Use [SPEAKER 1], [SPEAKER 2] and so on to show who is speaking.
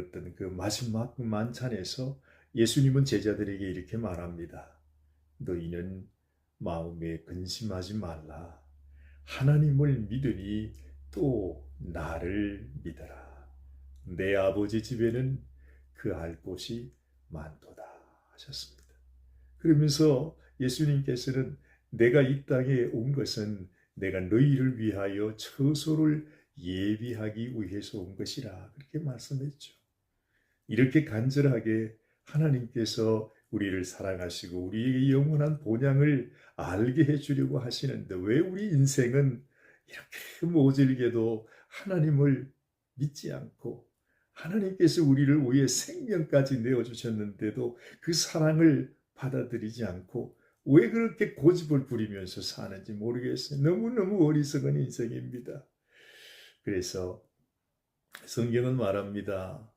[SPEAKER 1] 어떤 그 마지막 만찬에서 예수님은 제자들에게 이렇게 말합니다. 너희는 마음에 근심하지 말라. 하나님을 믿으니 또 나를 믿어라. 내 아버지 집에는 그 알 곳이 많도다 하셨습니다. 그러면서 예수님께서는 내가 이 땅에 온 것은 내가 너희를 위하여 처소를 예비하기 위해서 온 것이라 그렇게 말씀했죠. 이렇게 간절하게 하나님께서 우리를 사랑하시고 우리에게 영원한 본향을 알게 해주려고 하시는데 왜 우리 인생은 이렇게 모질게도 하나님을 믿지 않고 하나님께서 우리를 위해 생명까지 내어주셨는데도 그 사랑을 받아들이지 않고 왜 그렇게 고집을 부리면서 사는지 모르겠어요. 너무너무 어리석은 인생입니다. 그래서 성경은 말합니다.